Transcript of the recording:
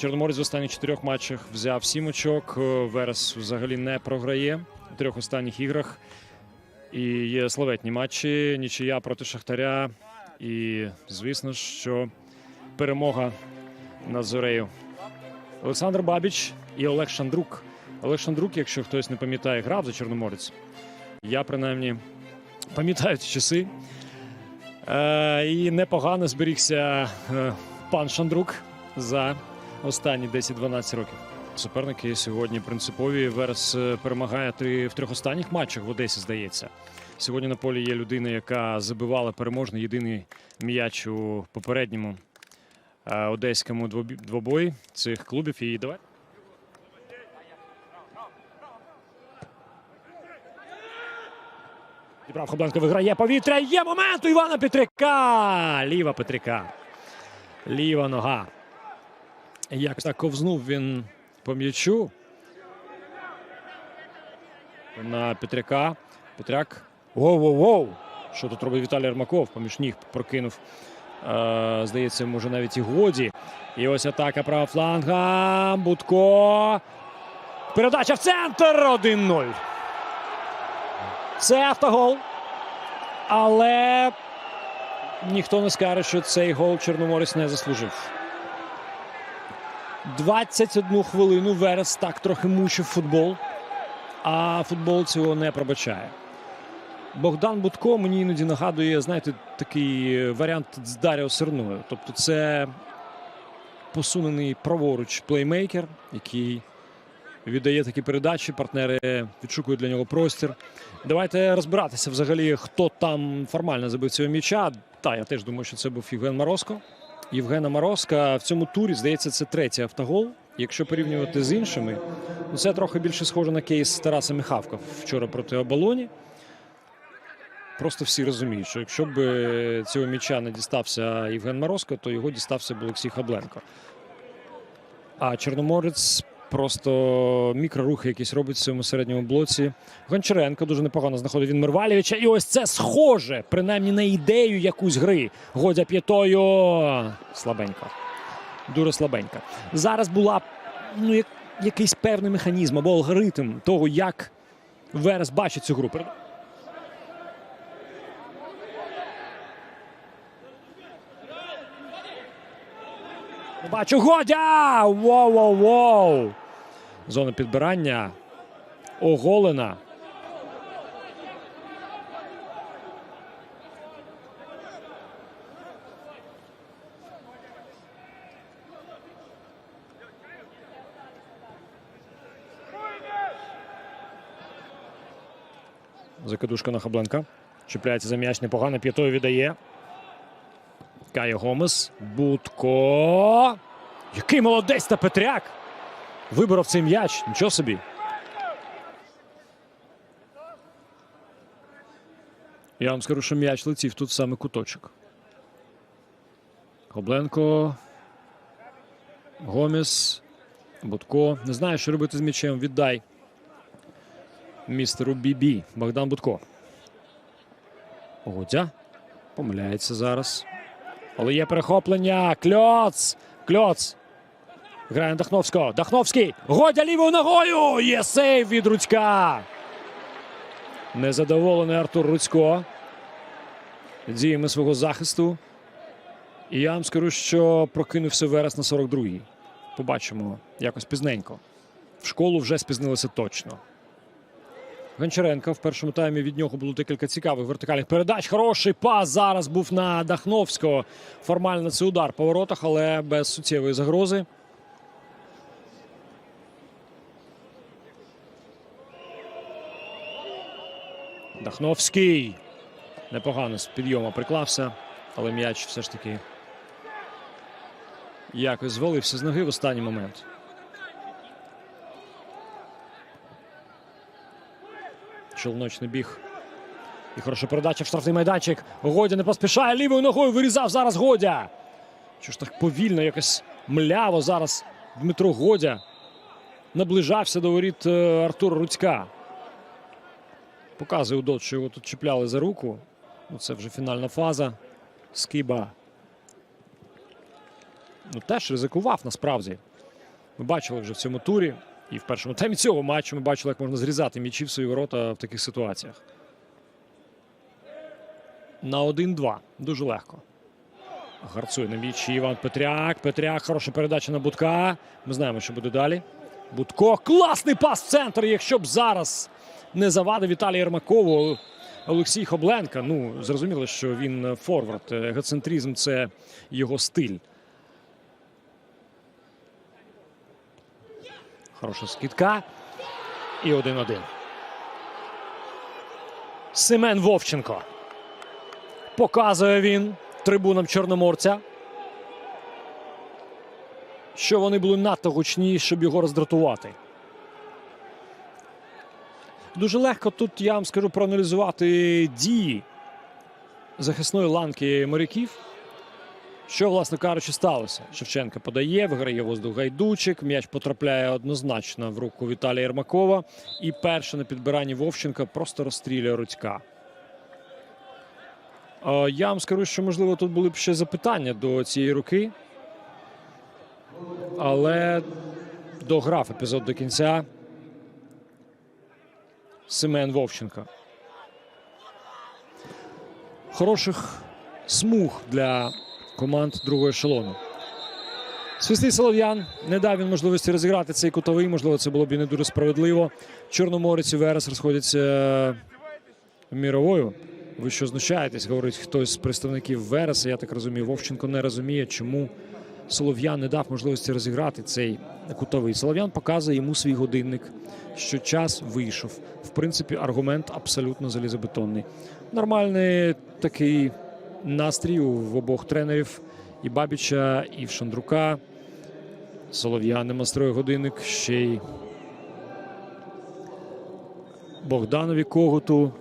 Чорноморець в останніх чотирьох матчах взяв сім очок. Е, Верес взагалі не програє у трьох останніх іграх. І є славетні матчі. Нічия проти Шахтаря. І, звісно що перемога над Зорею. Олександр Бабіч і Олег Шандрук. Олег Шандрук, якщо хтось не пам'ятає, грав за Чорноморець. Я принаймні пам'ятаю ці часи. Е, і непогано зберігся е, пан Шандрук за останні 10-12 років. Суперники сьогодні принципові. Верес е, перемагає три в трьох останніх матчах в Одесі, здається. Сьогодні на полі є людина, яка забивала переможний єдиний м'яч у попередньому е, одеському двобої цих клубів. І давай. Дібрав Хобленко виграє повітря. Є момент у Івана Петряка. Ліва Петряка. Ліва нога. Якось так ковзнув він по м'ячу. На Петряка. Петряк. Воу-воу-воу. Що тут робить Віталій Армаков? Поміж ніг прокинув. Е, здається, може навіть і годі. І ось атака права фланга. Будко. Передача в центр. 1-0. Це автогол. Але ніхто не скаже, що цей гол Чорноморець не заслужив. 21 хвилину Верес так трохи мучив футбол, а футбол цього не пробачає. Богдан Будко мені іноді нагадує, знаєте, такий варіант з Даріо Серною. Тобто, це посунений праворуч плеймейкер, який віддає такі передачі. Партнери відшукують для нього простір. Давайте розбиратися взагалі, хто там формально забив цього м'яча. Та я теж думаю, що це був Євген Морозко. Євгена Морозка в цьому турі, здається, це третій автогол. Якщо порівнювати з іншими, ну це трохи більше схоже на кейс Тараса Михавка вчора проти оболоні. Просто всі розуміють, що якщо б е, цього м'яча не дістався Євген Морозко, то його дістався б Олексій Хабленко. А Чорноморець просто мікрорухи якісь робить в цьому середньому блоці. Гончаренко дуже непогано знаходить він Мервалєвича. І ось це схоже, принаймні на ідею якусь гри. Годя п'ятою. Слабенько. Дуже слабенько. Зараз була ну, як, якийсь певний механізм або алгоритм того, як Верес бачить цю гру. Бачу, Годя! Воу-воу-воу! Зона підбирання. Оголена. Закидушка на Хабленка. Чіпляється за м'яч непогано. П'ятою віддає. Кає Гомес. Будко. Який молодець та Петряк. Виборов цей м'яч. Нічого собі. Я вам скажу, що м'яч летів тут саме куточок. Хобленко. Гомес. Будко. Не знаю, що робити з м'ячем. Віддай. Містеру Бібі. Богдан Будко. Годя. Помиляється зараз. Але є перехоплення. Кльоц! Кльоц! Грає на Дахновського. Дахновський. Годя лівою ногою. Є сейв від Руцька. Незадоволений Артур Руцько. Діями свого захисту. І я вам скажу, що прокинувся Верес на 42-й. Побачимо якось пізненько. В школу вже спізнилися точно. Гончаренко в першому таймі від нього було декілька цікавих вертикальних передач. Хороший пас зараз був на Дахновського. Формально це удар по воротах, але без суттєвої загрози. Дахновський. Непогано з підйому приклався, але м'яч все ж таки якось звалився з ноги в останній момент. Челночний біг. І хороша передача в штрафний майданчик. Годя не поспішає лівою ногою. Вирізав зараз Годя. Що ж так повільно, якось мляво зараз Дмитро Годя наближався до воріт е, Артура Руцька. Показує Удот, що його тут чіпляли за руку. Ну, це вже фінальна фаза. Скиба. Ну, теж ризикував насправді. Ми бачили вже в цьому турі. І в першому таймі цього матчу ми бачили, як можна зрізати м'ячі в свої ворота в таких ситуаціях. На 1-2. Дуже легко. Гарцує на м'ячі Іван Петряк. Петряк, хороша передача на Будка. Ми знаємо, що буде далі. Будко. Класний пас в центр. Якщо б зараз не завадив Віталій Єрмакову, Олексій Хобленка. Ну, зрозуміло, що він форвард. Егоцентризм це його стиль. Хороша скидка. І 1-1. Семен Вовченко. Показує він трибунам Чорноморця. Що вони були надто гучні, щоб його роздратувати. Дуже легко тут я вам скажу проаналізувати дії захисної ланки моряків. Що, власне кажучи, сталося? Шевченка подає, виграє воздух гайдучик. М'яч потрапляє однозначно в руку Віталія Єрмакова. І перше на підбиранні Вовченка просто розстрілює Рудька. Я вам скажу, що можливо тут були б ще запитання до цієї руки. Але дограв епізод до кінця. Семен Вовченко. Хороших смуг для команд другого ешелону. Свистий Солов'ян не дав він можливості розіграти цей кутовий. Можливо, це було б і не дуже справедливо. Чорноморець і Верес розходяться міровою. Ви що знущаєтесь? Говорить хтось з представників Вереса. Я так розумію, Вовченко не розуміє, чому Солов'ян не дав можливості розіграти цей кутовий. Солов'ян показує йому свій годинник, що час вийшов. В принципі, аргумент абсолютно залізобетонний. Нормальний такий настрій в обох тренерів і Бабіча, і в Шандрука. Солов'ян демонструє годинник ще й Богданові Когуту.